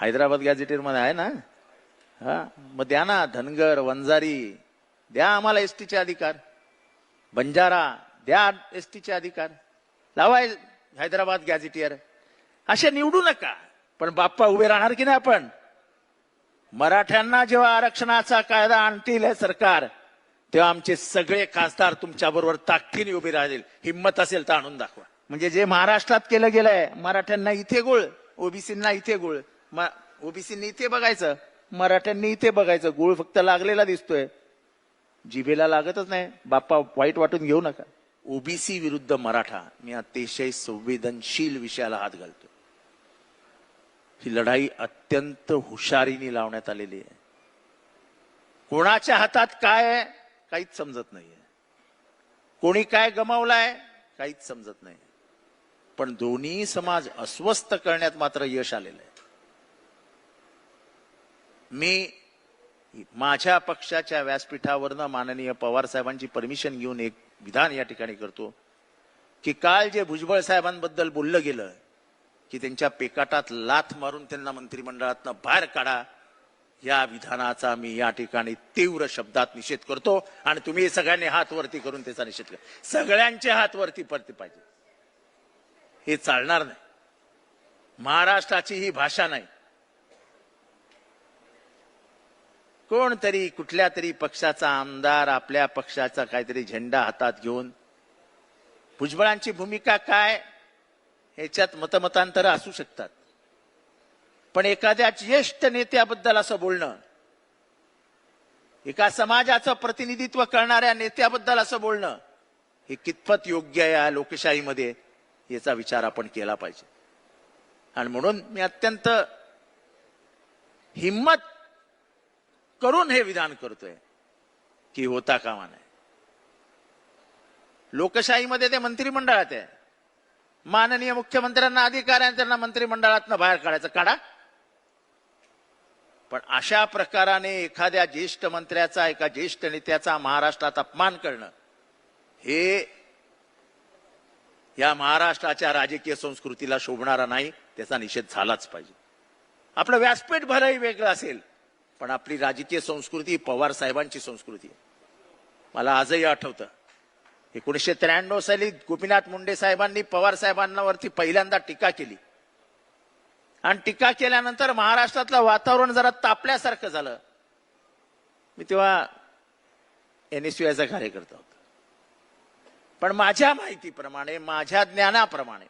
हैदराबाद गॅझेटेरमध्ये आहे ना? हा? मग द्या ना धनगर वंजारी द्या आम्हाला एसटीचे अधिकार. बंजारा द्या एसटीचे अधिकार. लावाय हैदराबाद गॅझेटियर. असे निवडू नका. पण बाप्पा उभे राहणार की नाही आपण? मराठ्यांना जेव्हा आरक्षणाचा कायदा आणतील हे सरकार तेव्हा आमचे सगळे खासदार तुमच्या बरोबर ताकदीने उभे राहतील. हिंमत असेल तर आणून दाखवा. म्हणजे जे महाराष्ट्रात केलं गेलंय मराठ्यांना इथे गोळ ओबीसींना इथे गोळ. ओबीसींनी इथे बघायचं मराठ्यांनी इथे बघायचं गुळ फक्त लागलेला दिसतोय. जिभेला लागतच नाही. बाप्पा वाईट वाटून घेऊ नका. ओबीसी विरुद्ध मराठा मी अतिशय संवेदनशील विषयाला हात घालतो ही लढाई अत्यंत हुशारीने लावण्यात आलेली आहे. कोणाच्या हातात काय आहे काहीच समजत नाहीये. कोणी काय गमावलाय काहीच समजत नाही पण दोन्ही समाज अस्वस्थ करण्यात मात्र यश आलेलं आहे. मी माझ्या पक्षाच्या व्यासपीठावरनं माननीय पवार साहेबांची परमिशन घेऊन एक विधान या ठिकाणी करतो की काल जे भुजबळ साहेबांबद्दल बोललं गेलं की त्यांच्या पेकाटात लाथ मारून त्यांना मंत्रिमंडळातनं बाहेर काढा या विधानाचा मी या ठिकाणी तीव्र शब्दात निषेध करतो आणि तुम्ही सगळ्यांनी हात वरती करून त्याचा निषेध करा. सगळ्यांचे हात वरती पडते पाहिजे. हे चालणार नाही. महाराष्ट्राची ही भाषा नाही. कोणतरी कुठल्या तरी पक्षाचा आमदार आपल्या पक्षाचा काहीतरी झेंडा हातात घेऊन भुजबळांची भूमिका काय ह्याच्यात मतमतांतर असू शकतात. पण एखाद्या ज्येष्ठ नेत्याबद्दल असं बोलणं एका समाजाचं प्रतिनिधित्व करणाऱ्या नेत्याबद्दल असं बोलणं हे कितपत योग्य आहे या लोकशाहीमध्ये याचा विचार आपण केला पाहिजे. आणि म्हणून मी अत्यंत हिम्मत करून हे विधान करतोय. की होता कामा नाही लोकशाहीमध्ये ते मंत्रिमंडळात आहे. माननीय मुख्यमंत्र्यांना अधिकार आहे त्यांना मंत्रिमंडळातनं बाहेर काढायचं काढा. पण अशा प्रकाराने एखाद्या ज्येष्ठ मंत्र्याचा एका ज्येष्ठ नेत्याचा महाराष्ट्रात अपमान करणं हे या महाराष्ट्राच्या राजकीय संस्कृतीला शोभणारा नाही त्याचा निषेध झालाच पाहिजे. आपलं व्यासपीठ भरही वेगळं असेल. पण आपली राजकीय संस्कृती पवार साहेबांची संस्कृती मला आजही आठवतं. एकोणीसशे त्र्याण्णव साली गोपीनाथ मुंडे साहेबांनी पवार साहेबांवरती पहिल्यांदा टीका केली. आणि टीका केल्यानंतर महाराष्ट्रातलं वातावरण जरा तापल्यासारखं झालं. मी तेव्हा एन एस कार्यकर्ता होतो. पण माझ्या माहितीप्रमाणे माझ्या ज्ञानाप्रमाणे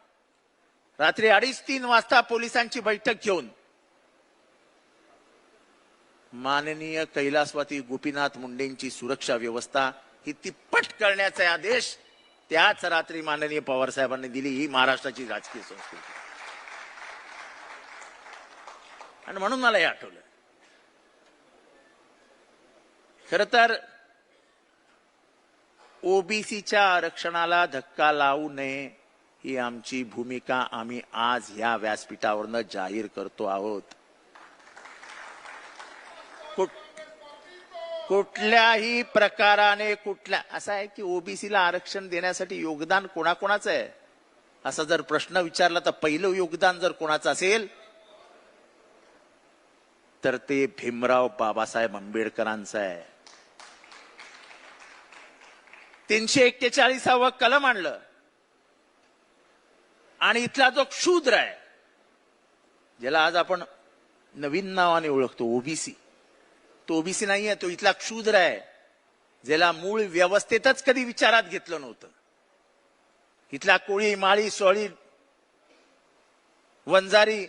रात्री अडीच तीन वाजता पोलिसांची बैठक घेऊन माननीय कैलासवाती गोपीनाथ मुंडेंची सुरक्षा व्यवस्था ही तिप्पट करण्याचे आदेश त्याच रात्री माननीय पवार साहेबांनी दिली ही महाराष्ट्राची राजकीय संस्कृती. आणि म्हणून मला हे आठवलं. खर तर ओबीसीच्या आरक्षणाला धक्का लावू नये ही आमची भूमिका आम्ही आज ह्या व्यासपीठावरनं जाहीर करतो आहोत. कुठ- कुठल्याही प्रकाराने कुठल्या असं आहे की ओबीसीला आरक्षण देण्यासाठी योगदान कोणाकोणाचं आहे? असा जर प्रश्न विचारला तर पहिलं योगदान जर कोणाचं असेल तर ते भीमराव बाबासाहेब आंबेडकरांचं आहे. तीनशे एक्केचाळीसावं कलम आणलं. आणि इथला जो क्षुद्र आहे ज्याला आज आपण नवीन नावाने ओळखतो ओबीसी. तो ओबीसी नाहीये तो इथला क्षुद्र आहे. ज्याला मूळ व्यवस्थेतच कधी विचारात घेतलं नव्हतं. इथला कोळी माळी सोळी वंजारी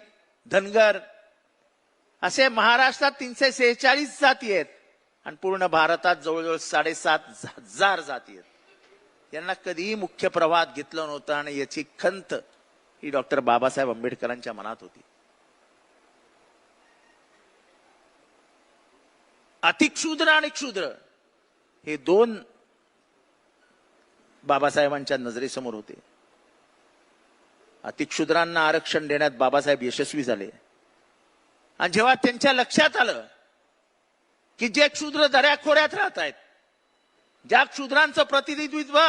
धनगर असे महाराष्ट्रात तीनशे सेहेचाळीस जाती आहेत आणि पूर्ण भारतात जवळजवळ साडेसात हजार जाती आहेत. यांना कधीही मुख्य प्रवाहात घेतलं नव्हतं आणि याची खंत ही डॉक्टर बाबासाहेब आंबेडकरांच्या मनात होती. अतिक्षुद्र आणि क्षुद्र. हे दोन बाबासाहेबांच्या नजरेसमोर होते. अतिक्षुद्रांना आरक्षण देण्यात बाबासाहेब यशस्वी झाले. आणि जेव्हा त्यांच्या लक्षात आलं की जे क्षुद्र दऱ्याखोऱ्यात राहत आहेत ज्या क्षुद्रांचं प्रतिनिधित्व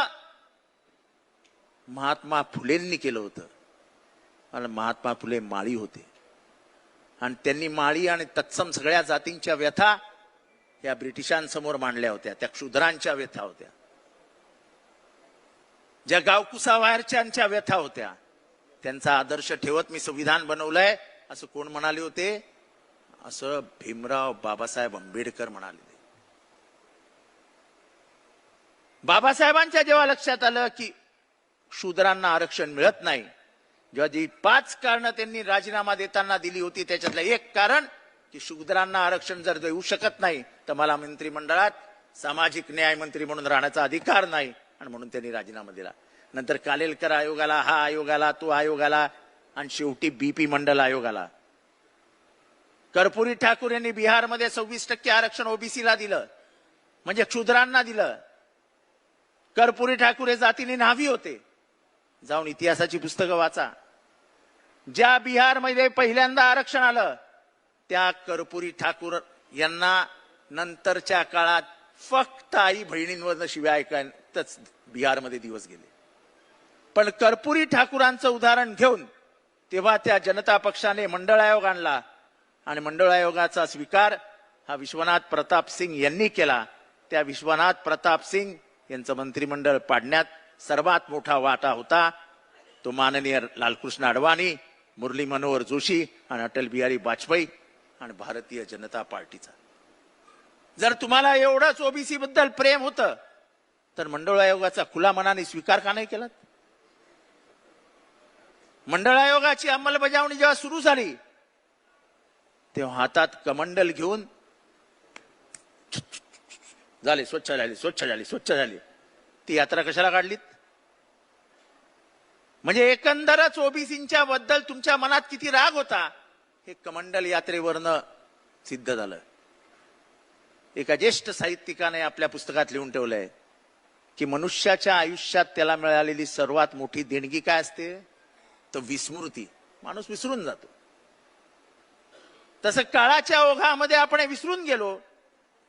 महात्मा फुलेंनी केलं होतं आणि महात्मा फुले माळी होते. आणि त्यांनी माळी आणि तत्सम सगळ्या जातींच्या व्यथा या ब्रिटिशांसमोर मांडल्या होत्या त्या क्षुद्रांच्या व्यथा होत्या. ज्या गावकुसावारच्यांच्या व्यथा होत्या त्यांचा आदर्श ठेवत मी संविधान बनवलंय असं कोण म्हणाले होते? असं भीमराव बाबासाहेब आंबेडकर म्हणाले बाबासाहेबांच्या जेव्हा लक्षात आलं की शूद्रांना आरक्षण मिळत नाही जेव्हा जी पाच कारण त्यांनी राजीनामा देताना दिली होती त्याच्यातलं एक कारण की शूद्रांना आरक्षण जर देऊ शकत नाही तर मला मंत्रिमंडळात सामाजिक न्याय मंत्री म्हणून राहण्याचा अधिकार नाही आणि म्हणून त्यांनी राजीनामा दिला. नंतर कालेलकर आयोगाला हा आयोगाला तो आयोगाला आणि शेवटी बीपी मंडल आयोगाला. कर्पुरी ठाकूर यांनी बिहारमध्ये सव्वीस टक्के आरक्षण ओबीसीला दिलं. म्हणजे क्षुद्रांना दिलं. कर्पुरी ठाकूर हे जातीने न्हावी होते. जाऊन इतिहासाची पुस्तकं वाचा. ज्या बिहारमध्ये पहिल्यांदा आरक्षण आलं त्या कर्पुरी ठाकूर यांना नंतरच्या काळात फक्त आई बहिणींवरनं शिव्या ऐकायतच बिहारमध्ये दिवस गेले. पण कर्पुरी ठाकूरांचं उदाहरण घेऊन तेव्हा त्या जनता पक्षाने मंडळ आयोग आणला आणि मंडळ आयोगाचा स्वीकार हा विश्वनाथ प्रताप सिंग यांनी केला. त्या विश्वनाथ प्रताप सिंग यांचं मंत्रिमंडळ पाडण्यात सर्वात मोठा वाटा होता. तो माननीय लालकृष्ण अडवाणी मुरली मनोहर जोशी आणि अटल बिहारी वाजपेयी आणि भारतीय जनता पार्टीचा. जर तुम्हाला एवढंच ओबीसी बद्दल प्रेम होतं तर मंडळ आयोगाचा खुला मनाने स्वीकार का नाही केला मंडळ आयोगाची अंमलबजावणी जेव्हा सुरू झाली तेव्हा हातात कमंडल घेऊन झाले स्वच्छ झाली स्वच्छ झाली स्वच्छ झाली. ती यात्रा कशाला काढलीत? म्हणजे एकंदरच ओबीसींच्या बद्दल तुमच्या मनात किती राग होता? हे कमंडल यात्रेवरनं सिद्ध झालं. एका ज्येष्ठ साहित्यिकाने आपल्या पुस्तकात लिहून ठेवलंय की मनुष्याच्या आयुष्यात त्याला मिळालेली सर्वात मोठी देणगी काय असते? तर विस्मृती. माणूस विसरून जातो. तसं काळाच्या ओघामध्ये आपण विसरून गेलो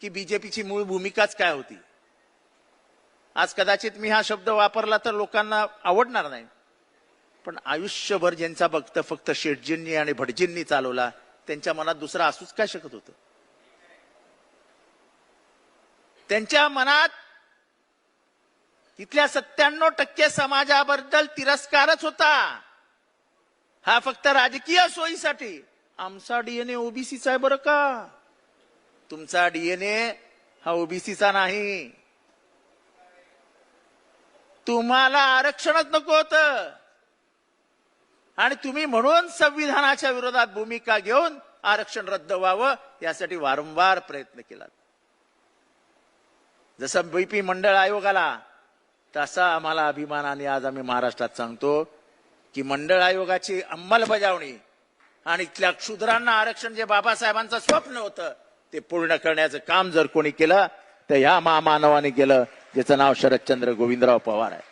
की बीजेपीची मूळ भूमिकाच काय होती? आज कदाचित मी हा शब्द वापरला तर लोकांना आवडणार नाही. पण आयुष्यभर ज्यांचा भक्त फक्त शेटजींनी आणि भटजींनी चालवला त्यांच्या मनात दुसरा असूच काय शकत होतं? त्यांच्या मनात तिथल्या सत्त्याण्णव टक्के समाजाबद्दल तिरस्कारच होता. हा फक्त राजकीय सोयीसाठी. आमचा डीएनए ओबीसीचा आहे बरं का? तुमचा डीएनए हा ओबीसीचा नाही. तुम्हाला आरक्षणच नको होतं. आणि तुम्ही म्हणून संविधानाच्या विरोधात भूमिका घेऊन आरक्षण रद्द व्हावं यासाठी वारंवार प्रयत्न केला. जसं बीपी मंडळ आयोगाला तसा आम्हाला अभिमानाने आज आम्ही महाराष्ट्रात सांगतो की मंडळ आयोगाची अंमलबजावणी आणि त्या क्षुद्रांना आरक्षण जे बाबासाहेबांचं स्वप्न होतं ते पूर्ण करण्याचं काम जर कोणी केलं तर ह्या महामानवाने केलं ज्याचं नाव शरदचंद्र गोविंदराव पवार आहे.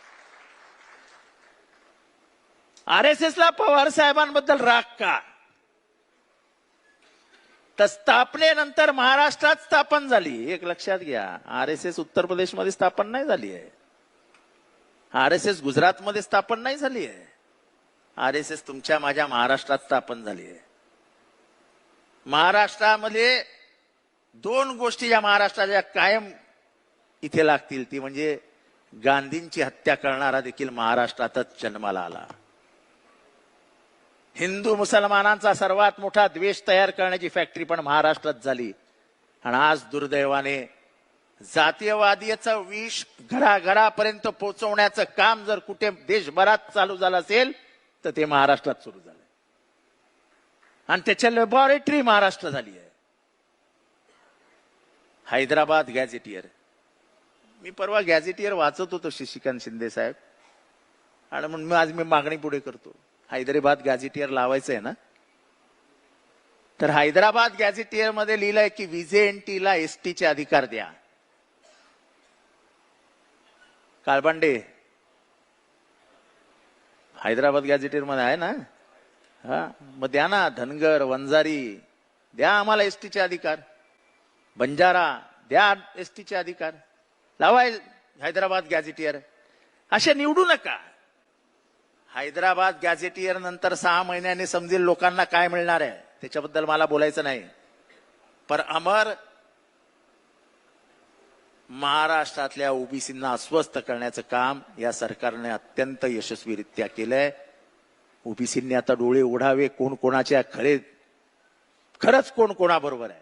आर एस एसला पवार साहेबांबद्दल राग का? तर स्थापनेनंतर महाराष्ट्रात स्थापन झाली. एक लक्षात घ्या. आर एस एस उत्तर प्रदेशमध्ये स्थापन नाही झाली आहे. आर एस एस गुजरातमध्ये स्थापन नाही झाली आहे. आर एस एस तुमच्या माझ्या महाराष्ट्रात स्थापन झाली आहे. महाराष्ट्रामध्ये दोन गोष्टी या महाराष्ट्राच्या कायम इथे लागतील. ती म्हणजे गांधींची हत्या करणारा देखील महाराष्ट्रातच जन्माला आला. हिंदू मुसलमानांचा सर्वात मोठा द्वेष तयार करण्याची फॅक्टरी पण महाराष्ट्रात झाली. आणि आज दुर्दैवाने जातीयवादीचं विष घराघरापर्यंत पोहोचवण्याचं काम जर कुठे देशभरात चालू झालं असेल तर ते महाराष्ट्रात सुरू झालं आणि त्याच्या लॅबॉरेटरी महाराष्ट्र झाली आहे. हैदराबाद गॅझेटियर. मी परवा गॅझेटियर वाचत होतो शशिकांत शिंदे साहेब. आणि म्हणून मी आज मी मागणी पुढे करतो. हैदराबाद गॅझेटियर लावायचं आहे ना? तर हैदराबाद गॅझेटियरमध्ये लिहिलंय की व्हिजेएनटीला एसटीचे अधिकार द्या. काळबांडे हैदराबाद गॅझेटियरमध्ये आहे ना? हा मग द्या ना धनगर वंजारी द्या आम्हाला एसटीचे अधिकार. बंजारा द्या एसटीचे अधिकार. लावाय हैदराबाद गॅझेटियर. असे निवडू नका. हैदराबाद गॅझेटियर नंतर सहा महिन्याने समजेल लोकांना काय मिळणार आहे. त्याच्याबद्दल मला बोलायचं नाही. पर अमर महाराष्ट्रातल्या ओबीसींना अस्वस्थ करण्याचं काम या सरकारने अत्यंत यशस्वीरित्या केलंय. ओबीसींनी आता डोळे उघडावे कोण कोणाच्या खरे खरंच कोण कोणाबरोबर आहे?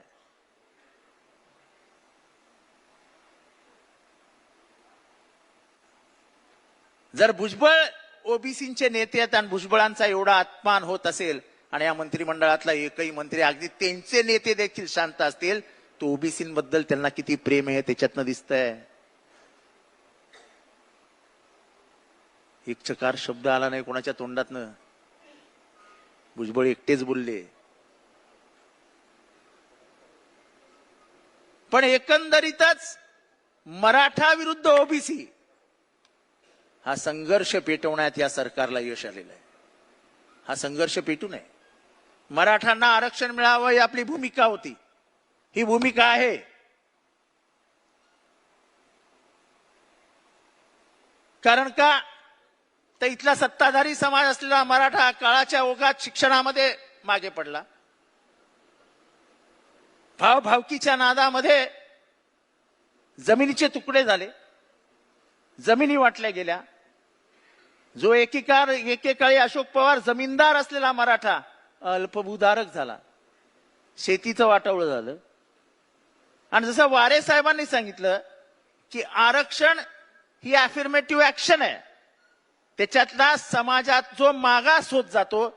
जर भुजबळ ओबीसीचे नेते आहेत आणि भुजबळांचा एवढा अपमान होत असेल आणि या मंत्रिमंडळातला एकही मंत्री अगदी त्यांचे नेते देखील शांत असतील तो ओबीसींबद्दल त्यांना किती प्रेम आहे त्याच्यातनं दिसतंय. एक चकार शब्द आला नाही कोणाच्या तोंडातनं. भुजबळ एकटेच बोलले. पण एकंदरीतच मराठा विरुद्ध ओबीसी हा संघर्ष पेटवण्यात या सरकारला यश आलेलं आहे. हा संघर्ष पेटू नये मराठांना आरक्षण मिळावं ही आपली भूमिका होती. ही भूमिका आहे. कारण का? तर इथला सत्ताधारी समाज असलेला मराठा काळाच्या ओघात शिक्षणामध्ये मागे पडला. भावभावकीच्या नादामध्ये जमिनीचे तुकडे झाले. जमिनी वाटल्या गेल्या. जो एकेकार एकेकाळी अशोक पवार जमीनदार असलेला मराठा अल्पभूधारक झाला. शेतीचं वाटावळ झालं. आणि जसं वारे साहेबांनी सांगितलं की आरक्षण ही अफिर्मेटिव्ह ऍक्शन आहे. त्याच्यातला समाजात जो मागास होत जातो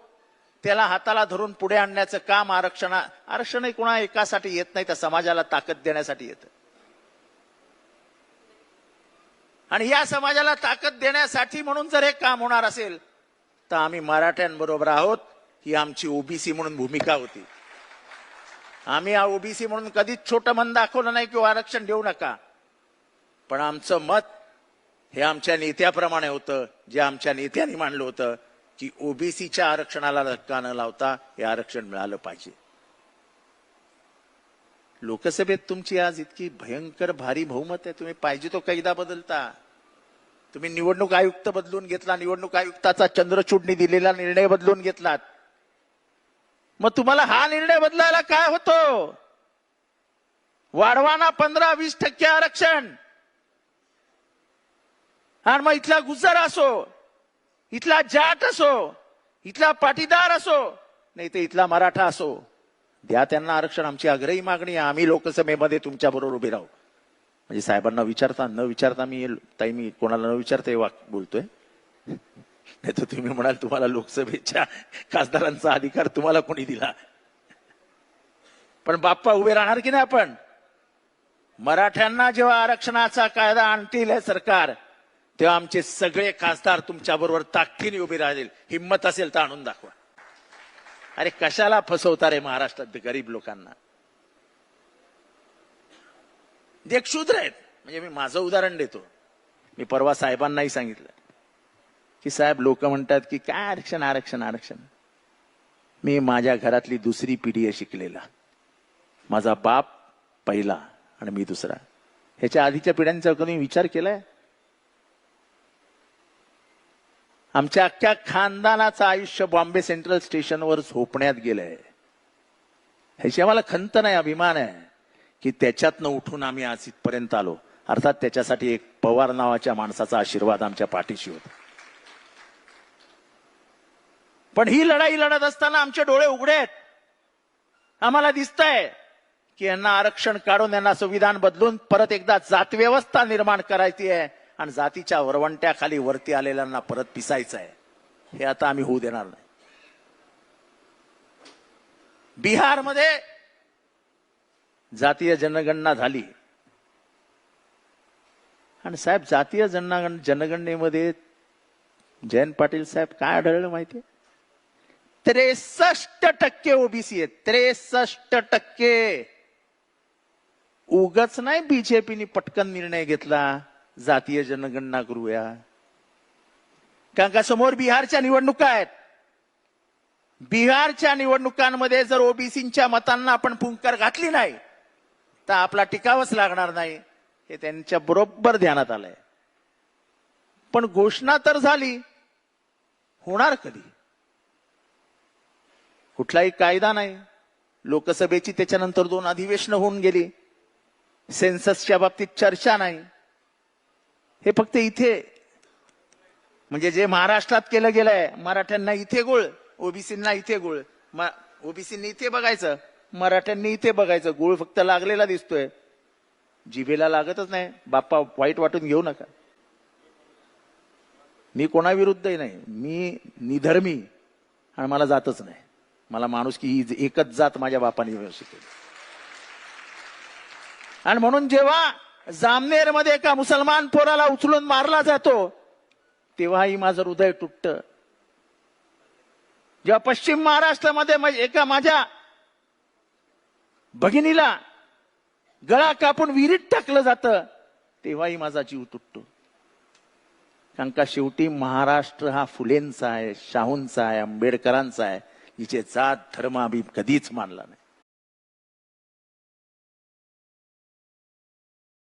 त्याला हाताला धरून पुढे आणण्याचं काम आरक्षण आरक्षणही कोणा एकासाठी येत नाही त्या समाजाला ताकद देण्यासाठी येतं. आणि या समाजाला ताकद देण्यासाठी म्हणून जर हे काम होणार असेल तर आम्ही मराठ्यांबरोबर आहोत ही आमची ओबीसी म्हणून भूमिका होती. आम्ही हा ओबीसी म्हणून कधीच छोटं मन दाखवलं नाही किंवा आरक्षण देऊ नका. पण आमचं मत हे आमच्या नेत्याप्रमाणे होतं जे आमच्या नेत्यांनी मांडलं होतं की ओबीसीच्या आरक्षणाला धक्का न लावता हे आरक्षण मिळालं पाहिजे. लोकसभेत तुमची आज इतकी भयंकर भारी बहुमत आहे तुम्ही पाहिजे तो कैदा बदलता. तुम्ही निवडणूक आयुक्त बदलून घेतला निवडणूक आयुक्ताचा चंद्रचूडनी दिलेला निर्णय बदलून घेतलात. मग तुम्हाला हा निर्णय बदलायला काय होतो? वाढवाना पंधरा वीस टक्के आरक्षण. आणि मग इथला गुजर असो इथला जाट असो इथला पाटीदार असो नाही तर इथला मराठा असो. द्या त्यांना आरक्षण आमची आग्रही मागणी आहे. आम्ही लोकसभेमध्ये तुमच्या बरोबर उभे राहू. म्हणजे साहेबांना विचारता न विचारता मी ताई मी कोणाला न विचारता हे वाक बोलतोय. नाही तर तुम्ही म्हणाल तुम्हाला लोकसभेच्या खासदारांचा अधिकार तुम्हाला कोणी दिला? पण बाप्पा उभे राहणार की नाही आपण? मराठ्यांना जेव्हा आरक्षणाचा कायदा आणतील हे सरकार तेव्हा आमचे सगळे खासदार तुमच्या बरोबर ताकदीने उभे राहतील. हिंमत असेल तर आणून दाखवा. अरे कशाला फसवता रे महाराष्ट्रात गरीब लोकांना? जे एक शूद्र आहेत. म्हणजे मी माझं उदाहरण देतो. मी परवा साहेबांनाही सांगितलं की साहेब लोक म्हणतात की काय आरक्षण आरक्षण आरक्षण. मी माझ्या घरातली दुसरी पिढी आहे शिकलेला. माझा बाप पहिला आणि मी दुसरा. ह्याच्या आधीच्या पिढ्यांचा कधी विचार केलाय? आमच्या अख्ख्या खानदानाचं आयुष्य बॉम्बे सेंट्रल स्टेशनवर झोपण्यात गेलंय. ह्याची आम्हाला खंत नाही अभिमान आहे. की त्याच्यातनं उठून आम्ही आज इथपर्यंत आलो. अर्थात त्याच्यासाठी एक पवार नावाच्या माणसाचा आशीर्वाद आमच्या पाठीशी होता. पण ही लढाई लढत असताना आमचे डोळे उघडे आहेत. आम्हाला दिसतंय की यांना आरक्षण काढून यांना संविधान बदलून परत एकदा जातव्यवस्था निर्माण करायची आहे आणि जातीच्या वरवंट्याखाली वरती आलेल्यांना परत पिसायचं आहे. हे आता आम्ही होऊ देणार नाही. बिहारमध्ये जातीय जनगणना झाली. आणि साहेब जातीय जनगण जनगणनेमध्ये जयंत पाटील साहेब काय आढळलं माहितीये त्रेसष्ट टक्के ओबीसी आहेत. त्रेसष्ट टक्के. उगच नाही बीजेपीने पटकन निर्णय घेतला जातीय जनगणना करूया. कारण का समोर बिहारच्या निवडणुका आहेत. बिहारच्या निवडणुकांमध्ये जर ओबीसीच्या मतांना आपण फुंकार घातली नाही तर आपला टिकावच लागणार नाही. हे त्यांच्या बरोबर ध्यानात आलंय. पण घोषणा तर झाली. होणार कधी? कुठलाही कायदा नाही. लोकसभेची त्याच्यानंतर दोन अधिवेशनं होऊन गेली. सेन्ससच्या बाबतीत चर्चा नाही. हे फक्त इथे म्हणजे जे महाराष्ट्रात केलं गेलंय मराठ्यांना इथे गुळ ओबीसींना इथे गुळ. ओबीसींनी इथे बघायचं. मराठ्यांनी इथे बघायचं. गुळ फक्त लागलेला दिसतोय. जिभेला लागतच नाही. बाप्पा वाईट वाटून घेऊ नका. मी कोणाविरुद्धही नाही. मी निधर्मी आणि मला जातच नाही. मला माणूस की ही एकच जात माझ्या बापाने व्यवस्थित आणि म्हणून जेव्हा जामनेरमध्ये एका मुसलमान पोराला उचलून मारला जातो तेव्हाही माझं हृदय तुटत. जेव्हा पश्चिम महाराष्ट्रामध्ये एका माझ्या भगिनीला गळा कापून विहिरीत टाकलं जातं तेव्हाही माझा जीव तुटतो. कारण का शेवटी महाराष्ट्र हा फुलेंचा आहे शाहूंचा आहे आंबेडकरांचा आहे हिचे जात धर्म आम्ही कधीच मानला नाही.